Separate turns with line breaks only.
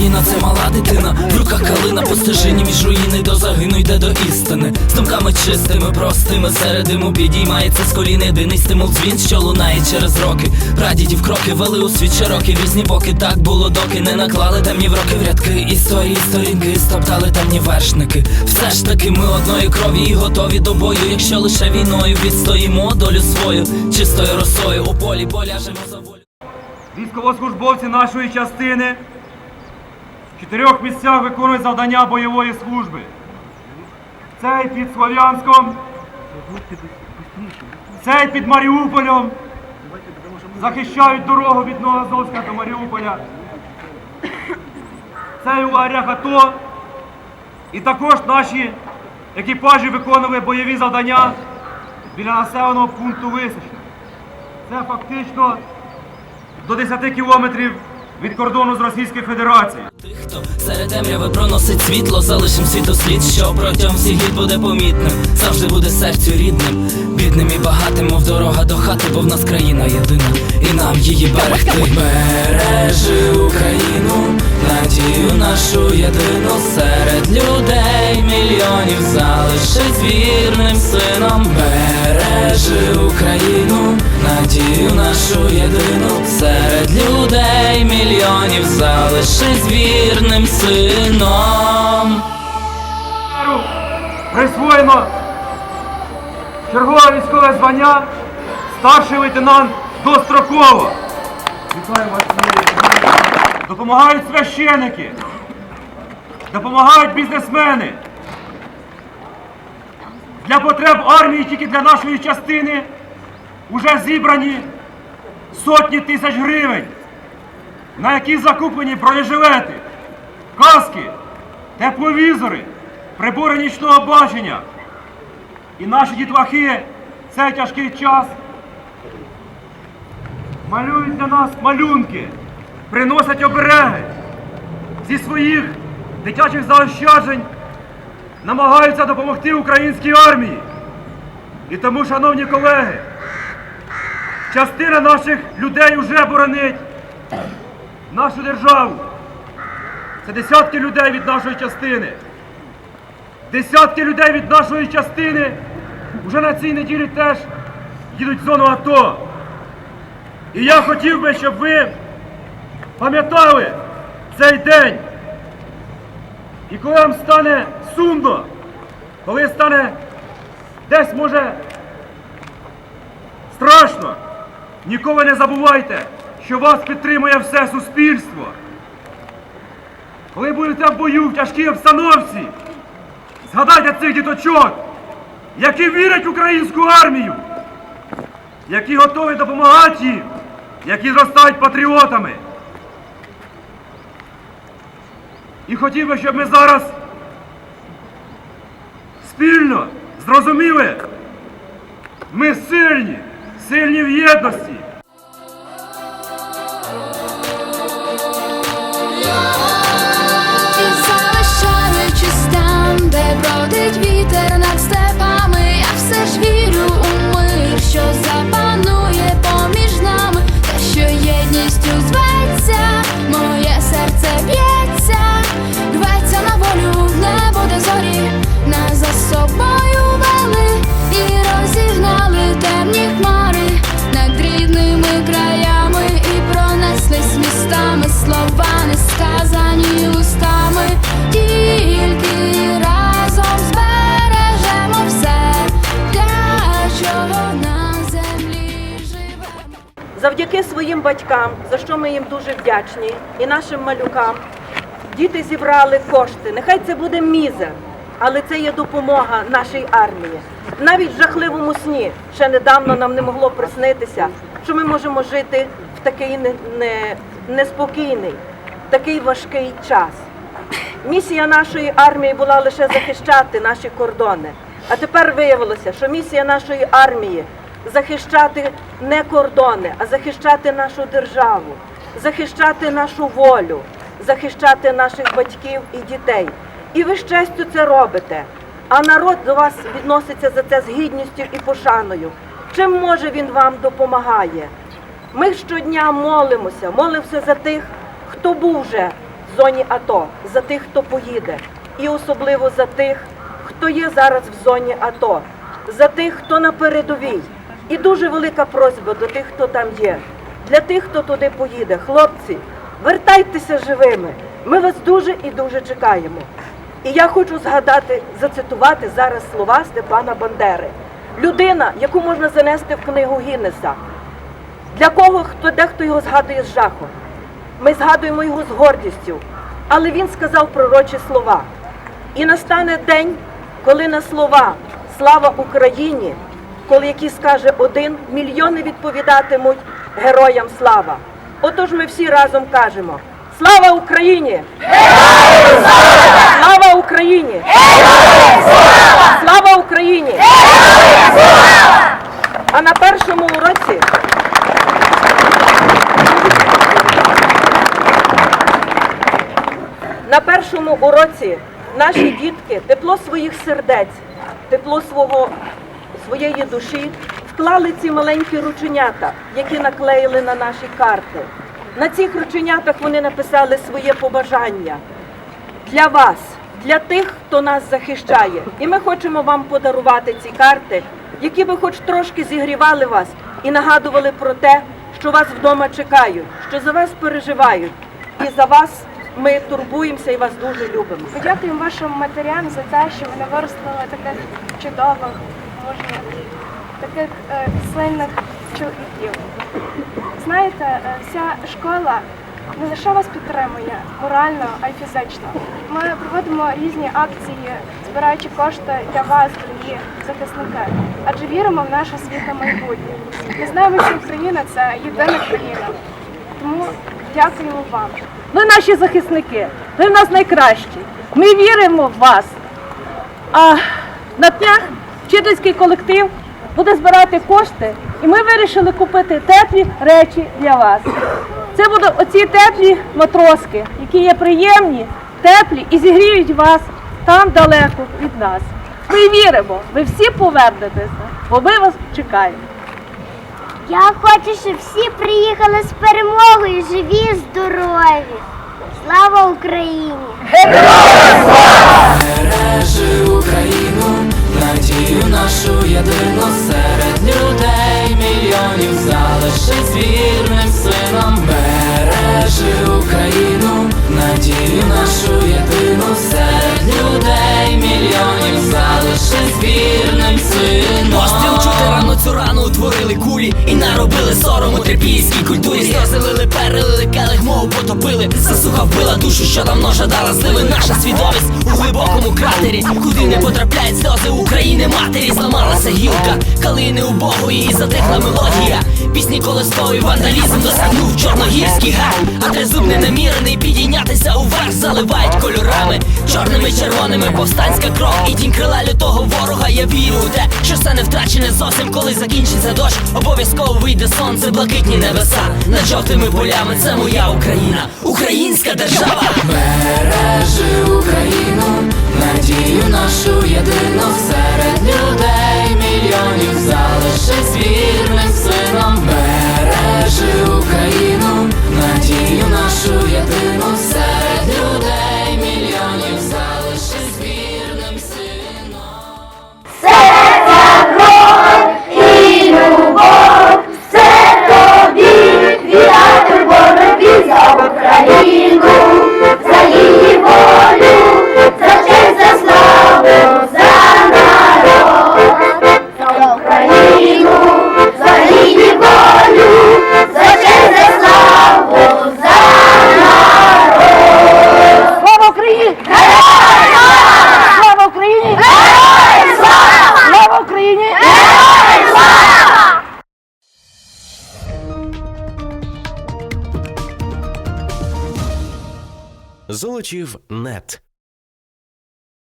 Україна це мала дитина, в руках калина по між руїни до загину йде до істини. З думками чистими, простими, серед диму підіймається з колін єдиний стимул дзвін, що лунає через роки. Прадідів кроки вели у світ широкий різні боки. Так було, доки не наклали темні в роки в рядки. Історії, сторінки, стоптали темні вершники. Все ж таки, ми одної крові і готові до бою. Якщо лише війною відстоїмо долю свою, чистою росою у полі поляжемо за волю.
Військовослужбовці нашої частини чотирьох місцях виконують завдання бойової служби. Цей під Слов'янськом, цей під Маріуполем. Захищають дорогу від Новоазовська до Маріуполя. Цей у лагерях АТО. І також наші екіпажі виконували бойові завдання біля населеного пункту Височне. Це фактично до 10 кілометрів від кордону з Російською Федерацією.
Тих, хто серед темряви проносить світло, залишим світослід, що протягом всіх літ буде помітним, завжди буде серцю рідним, бідним і багатим, мов дорога до хати, бо в нас країна єдина, і нам її берегти. Бережи Україну, надію нашу єдину серед людей мільйонів залишись вірним сином. Бережи Україну, надію нашу єдину серед людей мільйонів залишись вірним сином.
Меру Присвоєно чергове військове звання старший лейтенант достроково. Вітаю вас. Допомагають священики, допомагають бізнесмени. Для потреб армії тільки для нашої частини вже зібрані сотні тисяч гривень, на які закуплені бронежилети, каски, тепловізори, прибори нічного бачення. І наші дітлахи в цей тяжкий час малюють для нас малюнки, приносять обереги зі своїх дитячих заощаджень, намагаються допомогти українській армії. І тому, шановні колеги, частина наших людей вже боронить нашу державу. Це десятки людей від нашої частини. Десятки людей від нашої частини вже на цій неділі теж їдуть в зону АТО. І я хотів би, щоб ви пам'ятали цей день. І коли вам стане сумно, коли стане десь може страшно, ніколи не забувайте, що вас підтримує все суспільство. Коли будете в бою в тяжкій обстановці, згадайте цих діточок, які вірять в українську армію, які готові допомагати їм, які зростають патріотами. І хотів би, щоб ми зараз спільно зрозуміли, ми сильні, сильні в єдності.
Що запанує поміж нами, та що єдністю зветься,
Завдяки своїм батькам, за що ми їм дуже вдячні, і нашим малюкам, діти зібрали кошти. Нехай це буде мізер, але це є допомога нашій армії. Навіть в жахливому сні ще недавно нам не могло приснитися, що ми можемо жити в такий не, не, неспокійний, такий важкий час. Місія нашої армії була лише захищати наші кордони. А тепер виявилося, що місія нашої армії захищати не кордони, а захищати нашу державу, захищати нашу волю, захищати наших батьків і дітей. І ви з честю це робите. А народ до вас відноситься за це з гідністю і пошаною. Чим може він вам допомагає? Ми щодня молимося, молимося за тих, хто був вже в зоні АТО, за тих, хто поїде, і особливо за тих, хто є зараз в зоні АТО, за тих, хто на передовій. І дуже велика просьба до тих, хто там є. Для тих, хто туди поїде, хлопці, вертайтеся живими. Ми вас дуже і дуже чекаємо. І я хочу згадати, зацитувати зараз слова Степана Бандери. Людина, яку можна занести в книгу Гіннеса. Для кого хто дехто його згадує з жахом. Ми згадуємо його з гордістю. Але він сказав пророчі слова. І настане день, коли на слова Слава Україні, коли який скаже один, мільйони відповідатимуть героям слава. Отож ми всі разом кажемо: Слава Україні! Слава Україні! Слава Україні! А на першому уроці на першому уроці наші дітки тепло своїх сердець, тепло свого, своєї душі вклали ці маленькі рученята, які наклеїли на наші карти. На цих рученятах вони написали своє побажання для вас, для тих, хто нас захищає. І ми хочемо вам подарувати ці карти, які би хоч трошки зігрівали вас і нагадували про те, що вас вдома чекають, що за вас переживають. І за вас ми турбуємося і вас дуже любимо.
Подякуємо вашим матерям за те, що вони виростили таких чудових, мужніх, таких е, сильних чоловіків. Знаєте, е, вся школа не лише вас підтримує морально, а й фізично. Ми проводимо різні акції, збираючи кошти для вас, дорогі захисники. Адже віримо в наше світле майбутнє. Ми знаємо, що Україна це єдина країна. Тому дякуємо вам.
Ви наші захисники, ви в нас найкращі. Ми віримо в вас. А на днях вчительський колектив буде збирати кошти, і ми вирішили купити теплі речі для вас. Це будуть оці теплі матроски, які є приємні, теплі і зігріють вас там далеко від нас. Ми віримо, ви всі повернетеся, бо ми вас чекаємо.
Я хочу, щоб всі приїхали з перемогою, живі, здорові. Слава Україні!
Бережи Україну, надію нашу єдину серед людей мільйонів залишись вірним сином. Бережи потопили. Засуха вбила душу, що давно жадала зливи. Наша свідомість у глибокому кратері, куди не потрапляють сльози України матері. Зламалася гілка, калини убогої і затихла мелодія. Пісні колисковий вандалізм досягнув чорногірський гар. А тризуб ненамірений підійнятися уверх заливають кольорами, чорними, червоними, повстанська кров і тінь крила лютого. Я вірю у те, що все не втрачене зовсім, коли закінчиться дощ. Обов'язково вийде сонце, блакитні небеса. Над жовтими полями це моя Україна, українська держава. Бережи Україну, надію нашу єдину серед людей мільйонів залишись
Золочів нет.